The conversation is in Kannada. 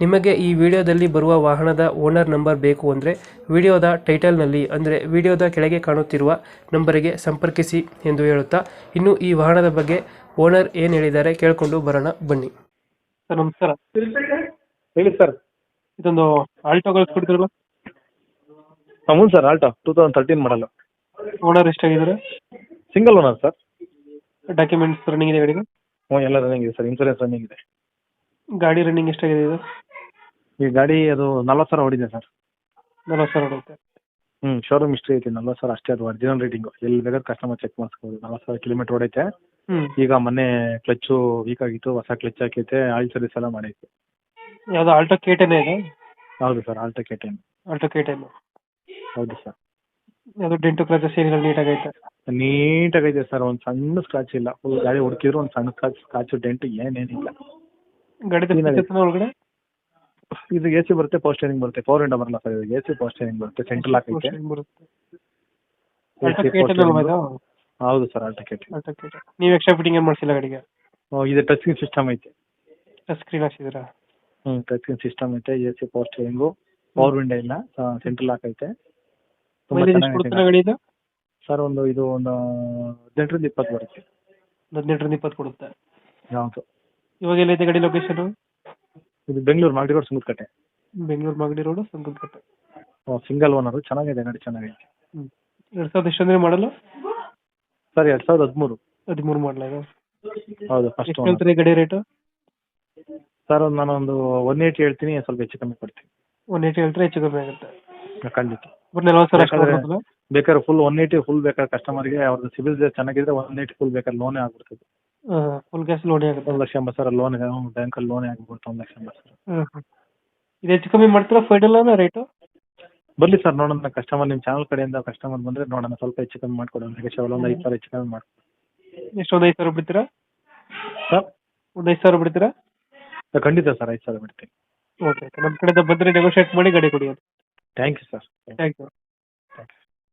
ನಿಮಗೆ ಈ ವಿಡಿಯೋದಲ್ಲಿ ಬರುವ ವಾಹನದ ಓನರ್ ನಂಬರ್ ಬೇಕು ಅಂದರೆ ವಿಡಿಯೋದ ಟೈಟಲ್ನಲ್ಲಿ ಅಂದರೆ ವಿಡಿಯೋದ ಕೆಳಗೆ ಕಾಣುತ್ತಿರುವ ನಂಬರಿಗೆ ಸಂಪರ್ಕಿಸಿ ಎಂದು ಹೇಳುತ್ತಾ ಇನ್ನು ಈ ವಾಹನದ ಬಗ್ಗೆ ಓನರ್ ಏನು ಹೇಳಿದ್ದಾರೆ ಕೇಳಿಕೊಂಡು ಬರೋಣ ಬನ್ನಿ. ಸರ್ ನಮಸ್ಕಾರ. ಹೇಳಿ ಸರ್ ಇದೊಂದು ಆಲ್ಟೋ ಕಳಿಸ್ಕೊಡ್ತಿರಲ್ಲ ಹೌದು sir Alto two thousand thirteen model owner ಎಷ್ಟಾಗಿದ್ದಾರೆ? Single owner sir. Documents running ಇದೆ ಗಾಡಿಗೆ ಹ್ಞೂ ಎಲ್ಲ ರನ್ನಿಂಗ್ ಇದೆ ಸರ್ ಇನ್ಸೂರೆನ್ಸ್ ರನ್ನಿಂಗ್ ಇದೆ. ಗಾಡಿ ರನ್ನಿಂಗ್ ಎಷ್ಟಾಗಿದೆ ಇದು? ಈ ಗಾಡಿ ಅದು ನಲ್ವತ್ತು ಸಾವಿರ ಹೊಡಿದೆ ಸರ್. ನಲವತ್ತು ಸಾವಿರ ಹೊಡೆಯುತ್ತೆ ಹ್ಞೂ ಶೋರೂಮ್ ಹಿಸ್ಟ್ರಿ ಐತಿ ನಲ್ವತ್ತು ಸಾವಿರ ಅಷ್ಟೇ ಅದು ಒರಿಜಿನಲ್ ರೇಟಿಂಗು ಎಲ್ಲಿ ಬೇಕಾದ್ರೆ ಕಸ್ಟಮರ್ ಚೆಕ್ ಮಾಡಿಸ್ಬೋದು. ನಲ್ವತ್ತು ಸಾವಿರ ಕಿಲೋಮೀಟ್ರ್ ಹ್ಞೂ ಈಗ ಮೊನ್ನೆ ಕ್ಲಚ್ಚು ವೀಕ್ ಆಗಿತ್ತು ಹೊಸ ಕ್ಲಚ್ ಹಾಕೈತೆ ಆಯಿಲ್ ಸರ್ವಿಸ್ ಎಲ್ಲ ಮಾಡೈತೆ ಯಾವುದು ಆಲ್ಟೋ ಕೆ ಟೆನ್ ಇದೆ? ಹೌದು sir Alto K ten Alto K ten ಹೌದು ಸರ್. ಯಾವುದು ಡೆಂಟು ಕ್ರಾಚಸ್ ಏನಿಲ್ಲ ನೀಟಾಗೈತೆ ನೀಟಾಗೈತೆ ಸರ್ ಒಂದು ಸಣ್ಣ ಸ್ಕ್ರಾಚ್ ಇಲ್ಲ. ಫುಲ್ ಗಾಡಿ ಹುಡುಕಿದ್ರು ಒಂದು ಸಣ್ಣ ಸ್ಕ್ರಾಚ್ ಸ್ಕ್ರಾಚು ಡೆಂಟು ಏನೇನಿಲ್ಲ. ಗಾಡಿ? ಒಳಗಡೆ? ಇದು ಎ ಸಿ ಬರುತ್ತೆ ಪವರ್ ಸ್ಟೇರಿಂಗ್ ಬರುತ್ತೆ ಪವರ್ ವಿಂಡೋ ಬರಲ್ಲ sir A C power steering ಬರುತ್ತೆ ಸೆಂಟ್ರಲ್ ಲಾಕ್. ಇದು? ಹೌದು sir Alto K ten Alto ನೀವು ಎಕ್ಸ್ಟ್ರಾ ಫಿಟ್ಟಿಂಗ್ ಏನು ಮಾಡಿಸಿಲ್ಲ ಗಾಡಿಗೆ? ಇದು ಟಚಿಂಗ್ ಸಿಸ್ಟಮ್ ಐತೆ. ಟಚ್ ಸ್ಕ್ರೀನ್ ಹಾಕ್ಸಿದ್ದೀರಾ? ಹ್ಞೂ ಸ್ಕ್ರೀನ್ ಸಿಸ್ಟಮ್ ಐತೆ A C power steering power window ಇಲ್ಲ ಸೆಂಟ್ರಲ್ ಲಾಕ್ ಐತೆ. ಗಾಡಿ ಸರ್ ಒಂದು ಇದು ಒಂದು ಹದಿನೆಂಟರಿಂದ ಇಪ್ಪತ್ತು ಬರುತ್ತೆ. ಹದಿನೆಂಟರಿಂದ ಇಪ್ಪತ್ತು ಕೊಡುತ್ತೆ. ಯಾವುದು ಇವಾಗ ಎಲ್ಲಿದೆ ಗಾಡಿ ಲೊಕೇಶನ್ ಇದು ಬೆಂಗಳೂರು ಮಾಗಡಿ ರೋಡ್ ಸುಂಗದಕಟ್ಟೆ ಬೆಂಗಳೂರು ಮಾಗಡಿ ರೋಡ್ ಸಂಕಲ್ಪಟ್ಟೆ ಸಿಂಗಲ್ ಓನರು ಚೆನ್ನಾಗಿದೆ ಗಾಡಿ ಚೆನ್ನಾಗಿದೆ. ಹ್ಞೂ ಎರಡು ಸಾವಿರದ ಎಷ್ಟಂದ್ರೆ ಮಾಡಲು? ಸರ್ ಎರಡು ಸಾವಿರದ ಹದಿಮೂರು. ಹದಿಮೂರು ಮಾಡಲ ಇದು? ಹೌದು ಫಸ್ಟ್ ಎಷ್ಟು ಹೇಳ್ತೀರಿ ಗಾಡಿ ರೇಟು ಸರ್ ಒಂದು ನಾನೊಂದು ಒನ್ ಏಯ್ಟಿ ಹೇಳ್ತೀನಿ ಸ್ವಲ್ಪ ಹೆಚ್ಚು ಕಮ್ಮಿ ಕೊಡ್ತೀನಿ. ಒನ್ ಏಯ್ಟಿ ಹೇಳ್ತೀರಿ ಹೆಚ್ಚು ಕಮ್ಮಿ ಆಗುತ್ತೆ? ಖಂಡಿತ. ಬಟ್ ನಲ್ವತ್ತು ಸಾವಿರ ಬೇಕಾದ್ರೆ- ಫುಲ್ ಒನ್ ಏಯ್ಟಿ ಫುಲ್ ಬೇಕಾದ್ರೆ ಕಸ್ಟಮರ್ಗೆ ಅವ್ರದ್ದು ಸಿಬಿಲ್ ಚೆನ್ನಾಗಿದ್ರೆ ಒನ್ ಏಯ್ಟಿ ಫುಲ್ ಬೇಕಾದ್ರೆ ಲೋನೇ ಆಗ್ಬಿಡ್ತದೆ. ಫುಲ್ ಕ್ಯಾಶ್ ಲೋನ್ ಆಗುತ್ತೆ. ಒಂದು ಲಕ್ಷ ಎಂಬತ್ತು ಸಾವಿರ ಲೋನ್ ಬ್ಯಾಂಕಲ್ಲಿ ಲೋನ್ ಆಗ್ಬಿಡುತ್ತೆ ಒಂದು ಲಕ್ಷ ಎಂಬತ್ತು ಸಾವಿರ. ಇದು ಹೆಚ್ಚು ಕಮ್ಮಿ ಮಾಡ್ತೀರಾ ಫೈನಲ್ ರೇಟು ಬರಲಿ ಸರ್ ನೋಡೋಣ. ಕಸ್ಟಮರ್ ನಿಮ್ಮ ಚಾನಲ್ ಕಡೆಯಿಂದ ಕಸ್ಟಮರ್ ಬಂದ್ರೆ ನೋಡೋಣ. ಸ್ವಲ್ಪ ಹೆಚ್ಚು ಕಮ್ಮಿ ಮಾಡ್ಕೊಡೋಣ. ನೆಗೆಶಿಯಬಲ್ ಒಂದು ಐದು ಸಾವಿರ ಹೆಚ್ಚು ಕಮ್ಮಿ ಮಾಡಿ ಎಷ್ಟು ಒಂದು ಐದು ಸಾವಿರ ಬಿಡ್ತೀರಾ? ಸರ್? ಒಂದು ಐದು ಸಾವಿರ ಬಿಡ್ತೀರಾ? ಖಂಡಿತ ಸರ್ ಐದು ಸಾವಿರ ಬಿಡ್ತೀನಿ. ಓಕೆ ನಮ್ಮ ಕಡೆಯಿಂದ ಬಂದರೆ ನೆಗೋಷಿಯೇಟ್ ಮಾಡಿ ಗಾಡಿ ಕೊಡಿ thank you sir thank you